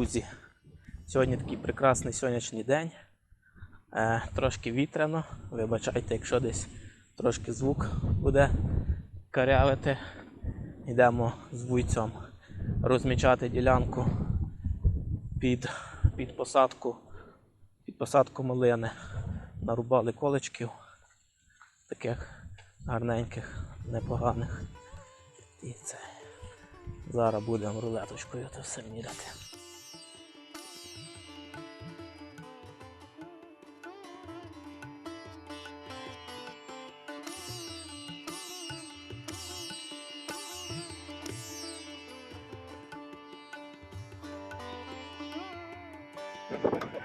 друзі. Сьогодні такий прекрасний сонячний день. Е, трошки вітряно. Вибачайте, якщо десь трошки звук буде карявити. Йдемо з вуйцем розмічати ділянку під, під посадку, під посадку малини. Нарубали колечків таких гарненьких, непоганих. І це. Зараз будемо рулеточкою це все міряти.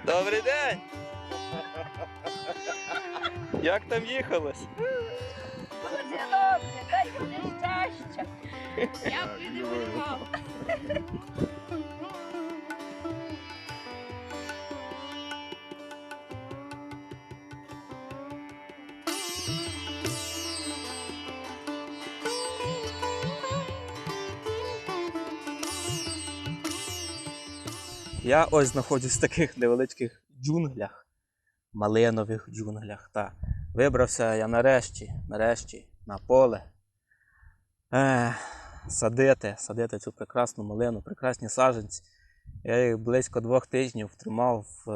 Добрий день! Як там їхалось? Дуже добре, дай мені щастя. Я б не Я ось знаходжусь в таких невеличких джунглях, малинових джунглях. Та вибрався я нарешті, нарешті на поле. Е, садити, садити цю прекрасну малину, прекрасні саджанці. Я їх близько двох тижнів тримав, е,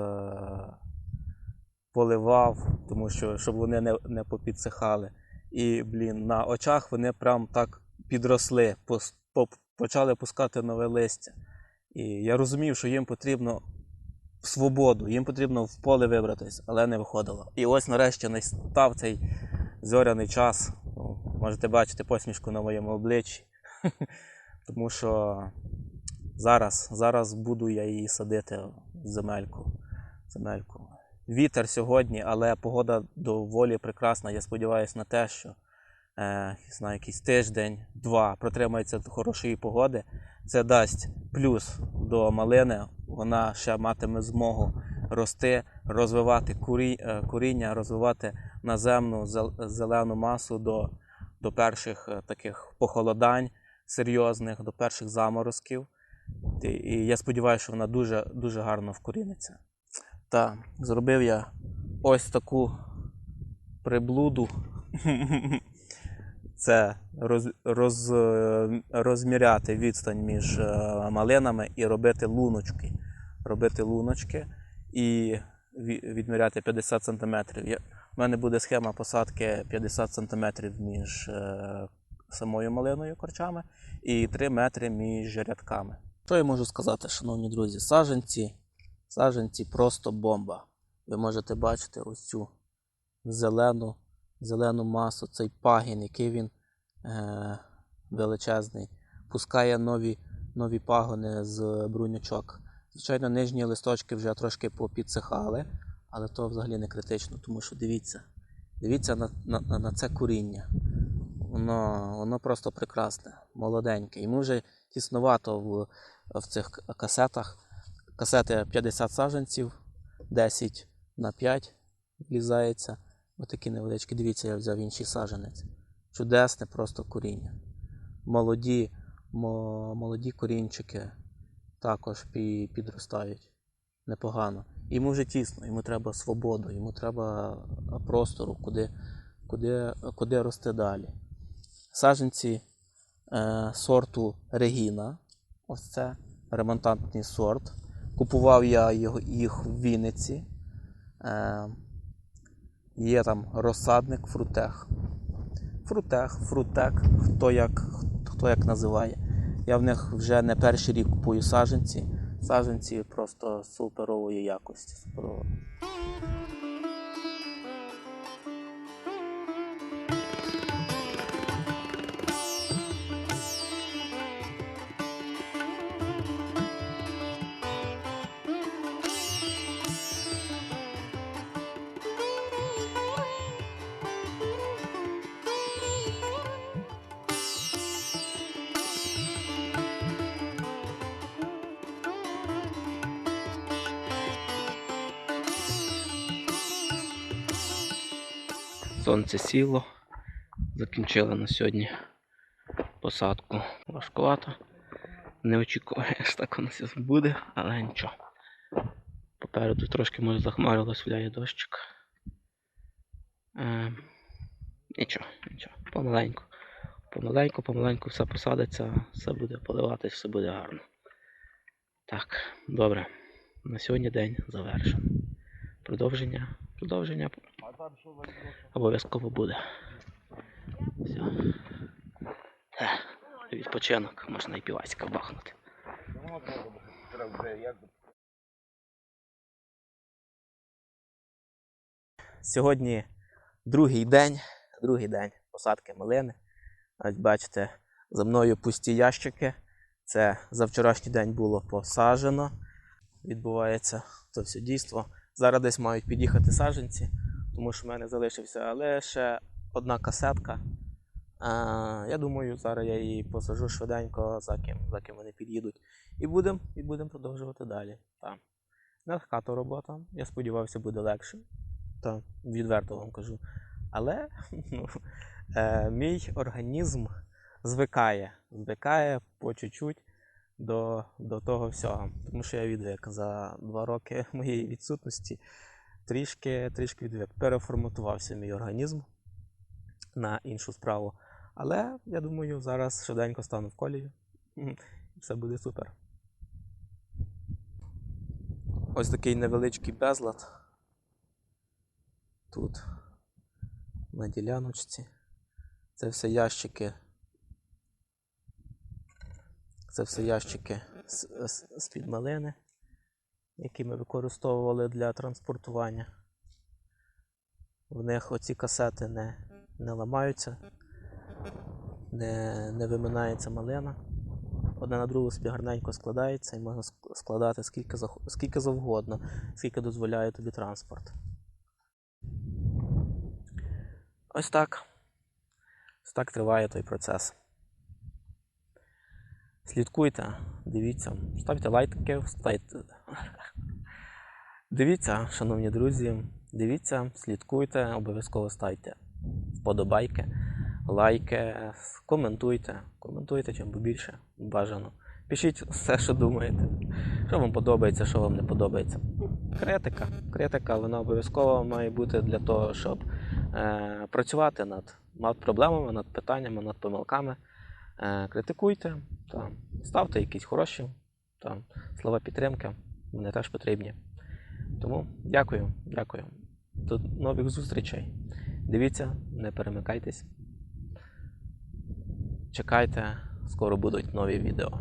поливав, тому що щоб вони не, не попідсихали. І, блін, на очах вони прям так підросли, пос- по- почали пускати нове листя. І я розумів, що їм потрібно в свободу, їм потрібно в поле вибратись, але не виходило. І ось нарешті настав цей зоряний час. Ну, Можете бачити посмішку на моєму обличчі. Тому що зараз, зараз буду я її садити в земельку. земельку. Вітер сьогодні, але погода доволі прекрасна. Я сподіваюся на те, що е, знаю, якийсь тиждень, два протримається хорошої погоди. Це дасть плюс до малини. Вона ще матиме змогу рости, розвивати курі, е, розвивати наземну зелену масу до, до перших е, таких похолодань серйозних, до перших заморозків. І я сподіваюся, що вона дуже, дуже гарно вкоріниться. Та зробив я ось таку приблуду. Це роз, роз, розміряти відстань між е, малинами і робити луночки. Робити луночки і відміряти 50 см. У мене буде схема посадки 50 см між е, самою малиною корчами і 3 метри між рядками. Що я можу сказати, шановні друзі? Саженці, саженці просто бомба. Ви можете бачити ось цю зелену, зелену масу, цей пагін, який він е, величезний, пускає нові, нові пагони з брунючок. Звичайно, нижні листочки вже трошки попідсихали, але то взагалі не критично, тому що дивіться, дивіться на, на, на- на це куріння. Воно, воно просто прекрасне, молоденьке. Йому вже тіснувато в, в цих касетах. Касети 50 саджанців, 10 на 5 влізається. Отакі невеличкі. Дивіться, я взяв інший саджанець. Чудесне просто коріння. Молоді, мо, молоді корінчики також пі, підростають непогано. Йому вже тісно, йому треба свободу, йому треба простору, куди, куди, куди рости далі. Саджанці е, сорту Регіна. Ось це ремонтантний сорт. Купував я їх в Вінниці. Е, є там розсадник фрутех. Фрутех, фрутек, хто як, хто як називає. Я в них вже не перший рік купую саджанці. Саджанці просто суперової якості. Суперової. Сонце сіло. Закінчили на сьогодні посадку важкувато. Не очікуєш, так воно все буде, але нічого. Попереду трошки може захмарилось, вляє дощик. Е, нічого, нічого. Помаленьку. Помаленьку, помаленьку все посадиться, все буде поливатись, все буде гарно. Так, добре. На сьогодні день завершено. Продовження. Продовження обов'язково буде. Все. Відпочинок, можна і півасика бахнути. Сьогодні другий день, другий день посадки малини. Ось бачите, за мною пусті ящики. Це за вчорашній день було посаджено. Відбувається це все дійство. Зараз десь мають під'їхати саджанці, тому що в мене залишився лише одна касетка. А, я думаю, зараз я її посажу швиденько, за ким, за ким вони під'їдуть. І будемо і будем продовжувати далі. Так. Нелегка то робота. Я сподівався, буде легше. Так, відверто вам кажу. Але ну, е, мій організм звикає, звикає по чуть-чуть до, до того всього. Тому що я відвик за два роки моєї відсутності. Трішки, трішки відвик. Переформатувався мій організм на іншу справу. Але я думаю, зараз швиденько стану в колію. Все буде супер. Ось такий невеличкий безлад. Тут на діляночці. Це все ящики. Це все ящики з-під малини, які ми використовували для транспортування. В них оці касети не, не ламаються, не, не виминається малина. Одна на другу собі гарненько складається і можна складати скільки, скільки завгодно, скільки дозволяє тобі транспорт. Ось так. Ось так триває той процес. Слідкуйте, дивіться, ставте лайки, ставте. Дивіться, шановні друзі, дивіться, слідкуйте, обов'язково ставте вподобайки, лайки, коментуйте. Коментуйте чим побільше, бажано. Пишіть все, що думаєте. Що вам подобається, що вам не подобається. Критика. Критика вона обов'язково має бути для того, щоб е, працювати над, над проблемами, над питаннями, над помилками. Е, критикуйте, та, ставте якісь хороші та, слова підтримки. Вони теж потрібні. Тому дякую, дякую. До нових зустрічей. Дивіться, не перемикайтесь. Чекайте, скоро будуть нові відео.